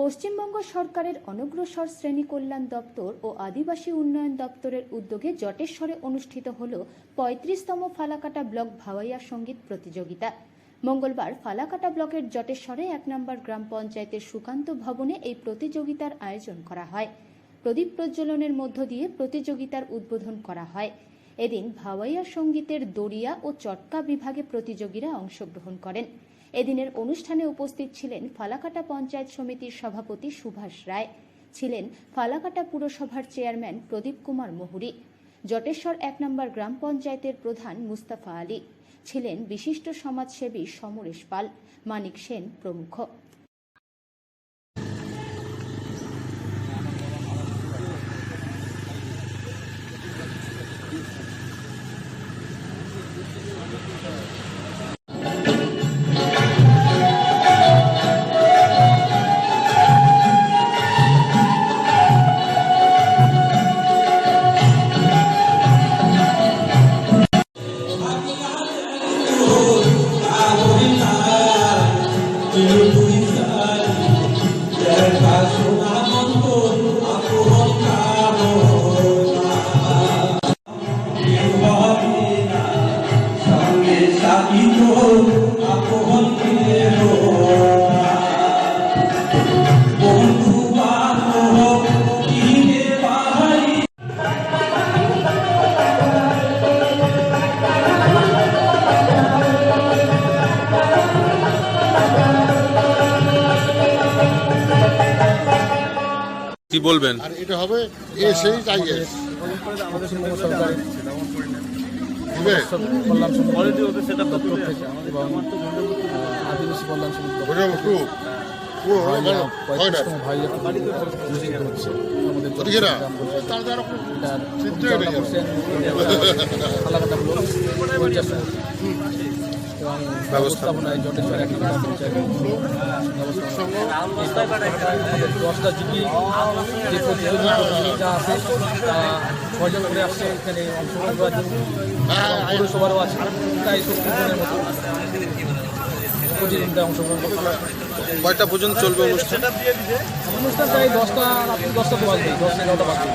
পশ্চিমবঙ্গ সরকারের অনগ্রসর শ্রেণি কল্যাণ দপ্তর ও আদিবাসী উন্নয়ন দপ্তরের উদ্যোগে জটেশ্বরে অনুষ্ঠিত হল পঁয়ত্রিশতম ফালাকাটা ব্লক ভাওয়াইয়া সংগীত প্রতিযোগিতা। মঙ্গলবার ফালাকাটা ব্লকের জটেশ্বরে এক নম্বর গ্রাম পঞ্চায়েতের সুকান্ত ভবনে এই প্রতিযোগিতার আয়োজন করা হয়। প্রদীপ প্রজ্বলনের মধ্য দিয়ে প্রতিযোগিতার উদ্বোধন করা হয়। এদিন ভাওয়াইয়া সঙ্গীতের দড়িয়া ও চটকা বিভাগে প্রতিযোগীরা অংশগ্রহণ করেন। এদিনের অনুষ্ঠানে উপস্থিত ছিলেন ফালাকাটা পঞ্চায়েত সমিতির সভাপতি সুভাষ রায়, ছিলেন ফালাকাটা পুরসভার চেয়ারম্যান প্রদীপ কুমার মহুরি, জটেশ্বর এক নম্বর গ্রাম পঞ্চায়েতের প্রধান মুস্তাফা আলী, ছিলেন বিশিষ্ট সমাজসেবী সমরেশ পাল, মানিক সেন প্রমুখ। কি বলবেন? আর এটা হবে পশ্চিমবঙ্গ সরকারের হবে কল্যাণ সমিতি দপ্তর থেকে এবং আদিবাসী কল্যাণ সমিতি পঁয়ত্রিশতম ভাইয়া অনুষ্ঠিত হচ্ছে আমাদের ফালাকাটা ব্লক সমিতি এবং ব্যবস্থাপনায় জটেশ্বর এক নম্বর পঞ্চায়েত দশটা জিপি যে প্রতিযোগিতা আছে করে আসছে এখানে অংশগ্রহণ করার জন্য? পৌরসভারও আছে। তাই মতো প্রতিযোগিতায় অংশগ্রহণ করতে কয়টা পর্যন্ত চলবে অনুষ্ঠান? অনুষ্ঠান প্রায় দশটা রাত্রি দশটা তো বাজবে দশটা এগারোটা বাজবে